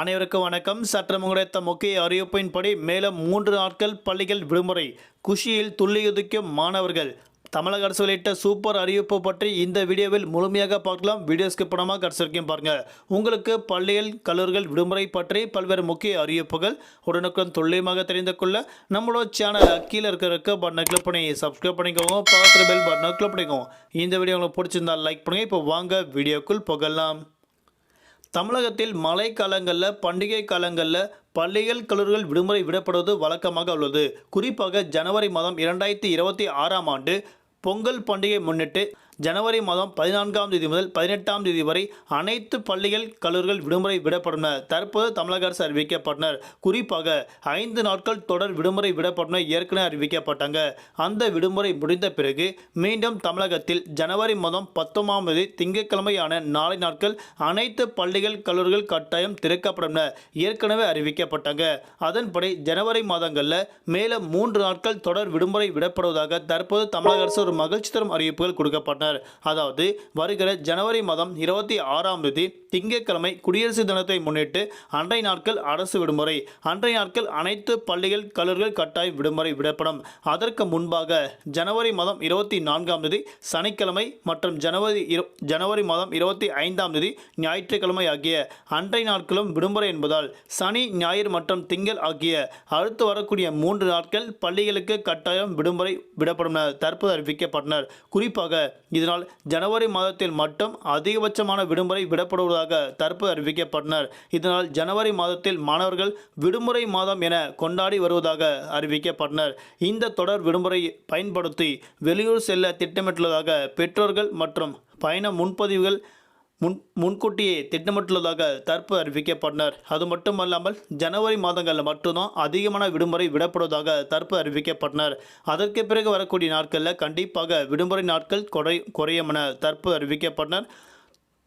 அனைவருக்கும் வணக்கம். சற்று கிடைத்த முக்கிய அறிவிப்பின்படி மேலும் மூன்று நாட்கள் பள்ளிகள் விடுமுறை. குஷியில் துள்ளியுதிக்கும் மாணவர்கள். தமிழக அரசு வெளியிட்ட சூப்பர் அறிவிப்பு பற்றி இந்த வீடியோவில் முழுமையாக பார்க்கலாம். வீடியோஸ்க்கு படமாக பண்ணாமல் கடைசிருக்கும் பாருங்க. உங்களுக்கு பள்ளிகள் கல்லூரிகள் விடுமுறை பற்றி பல்வேறு முக்கிய அறிவிப்புகள் உடனுக்குடன் துல்லியமாக தெரிந்து கொள்ள நம்மளோட சேனல் கீழே இருக்கிற பட்டனை கிளிக் பண்ணி சப்ஸ்கிரைப் பண்ணிக்கோங்க. பக்கத்தில் பெல் பட்டனை கிளிக் பண்ணிக்கோங்க. இந்த வீடியோ உங்களுக்கு பிடிச்சிருந்தா லைக் பண்ணுங்க. இப்போ வாங்க வீடியோக்குள் போகலாம். தமிழகத்தில் மழை காலங்களில் பண்டிகை காலங்களில் பள்ளிகள் கல்லூரிகள் விடுமுறை விடப்படுவது வழக்கமாக உள்ளது. குறிப்பாக ஜனவரி மாதம் இரண்டாயிரத்தி இருபத்தி ஆறாம் ஆண்டு பொங்கல் பண்டிகை முன்னிட்டு ஜனவரி மாதம் பதினான்காம் தேதி முதல் பதினெட்டாம் தேதி வரை அனைத்து பள்ளிகள் கல்லூரிகள் விடுமுறை விடப்படும் தற்போது தமிழக அரசு அறிவிக்கப்பட்டனர். குறிப்பாக ஐந்து நாட்கள் தொடர் விடுமுறை விடப்படும் ஏற்கனவே அறிவிக்கப்பட்டாங்க. அந்த விடுமுறை முடிந்த பிறகு மீண்டும் தமிழகத்தில் ஜனவரி மாதம் பத்தொன்பதாம் தேதி திங்கட்கிழமையான நாளை நாட்கள் அனைத்து பள்ளிகள் கல்லூரிகள் கட்டாயம் திறக்கப்படும் ஏற்கனவே அறிவிக்கப்பட்டாங்க. அதன்படி ஜனவரி மாதங்களில் மேலும் மூன்று நாட்கள் தொடர் விடுமுறை விடப்படுவதாக தற்போது தமிழக அரசு ஒரு மகிழ்ச்சி தரும் அறிவிப்புகள் கொடுக்கப்பட்டன. கொடுக்கப்பட்டனர் அதாவது வருகிற ஜனவரி மாதம் இருபத்தி ஆறாம் தேதி திங்கட்கிழமை குடியரசு தினத்தை முன்னிட்டு அன்றைய நாட்கள் அரசு விடுமுறை. அன்றைய நாட்கள் அனைத்து பள்ளிகள் கல்லூரிகள் கட்டாயம் விடுமுறை விடப்படும். அதற்கு முன்பாக ஜனவரி மாதம் இருபத்தி நான்காம் தேதி சனிக்கிழமை மற்றும் ஜனவரி ஜனவரி மாதம் இருபத்தி ஐந்தாம் தேதி ஞாயிற்றுக்கிழமை ஆகிய அன்றைய நாட்களும் விடுமுறை என்பதால் சனி ஞாயிறு மற்றும் திங்கள் ஆகிய அடுத்து வரக்கூடிய மூன்று நாட்கள் பள்ளிகளுக்கு கட்டாயம் விடுமுறை விடப்படும் என தற்போது அறிவிக்கப்பட்டனர். குறிப்பாக இதனால் ஜனவரி மாதத்தில் மட்டும் அதிகபட்சமான விடுமுறை விடப்படுவதாக தற்போது அறிவிக்கப்பட்டனர். இதனால் ஜனவரி மாதத்தில் மாணவர்கள் விடுமுறை மாதம் என கொண்டாடி வருவதாக அறிவிக்கப்பட்டனர். இந்த தொடர் விடுமுறை பயன்படுத்தி வெளியூர் செல்ல திட்டமிட்டுள்ளதாக பெற்றோர்கள் மற்றும் பயண முன்பதிவுகள் முன் முன்கூட்டியே திட்டமிட்டுள்ளதாக தற்பு அறிவிக்கப்பட்டனர். அது மட்டுமல்லாமல் ஜனவரி மாதங்களில் மட்டும்தான் அதிகமான விடுமுறை விடப்படுவதாக தற்பு அறிவிக்கப்பட்டனர். அதற்கு பிறகு வரக்கூடிய நாட்களில் கண்டிப்பாக விடுமுறை நாட்கள் குறை குறையும் என தற்பு அறிவிக்கப்பட்டனர்.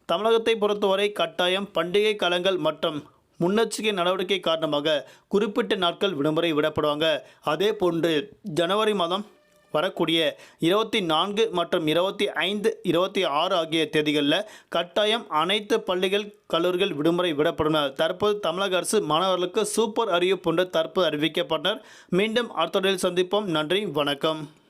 தமிழகத்தை பொறுத்தவரை கட்டாயம் பண்டிகை காலங்கள் மற்றும் முன்னெச்சரிக்கை நடவடிக்கை காரணமாக குறிப்பிட்ட நாட்கள் விடுமுறை விடப்படுவாங்க. அதே போன்று ஜனவரி மாதம் வரக்கூடிய இருபத்தி நான்கு மற்றும் இருபத்தி ஐந்து இருபத்தி ஆறு ஆகிய தேதிகளில் கட்டாயம் அனைத்து பள்ளிகள் கல்லூரிகள் விடுமுறை விடப்படும். தற்போது தமிழக அரசு மாணவர்களுக்கு சூப்பர் அறிவிப்பு ஒன்று தற்போது அறிவிக்கப்பட்டனர். மீண்டும் அடுத்த சந்திப்போம். நன்றி வணக்கம்.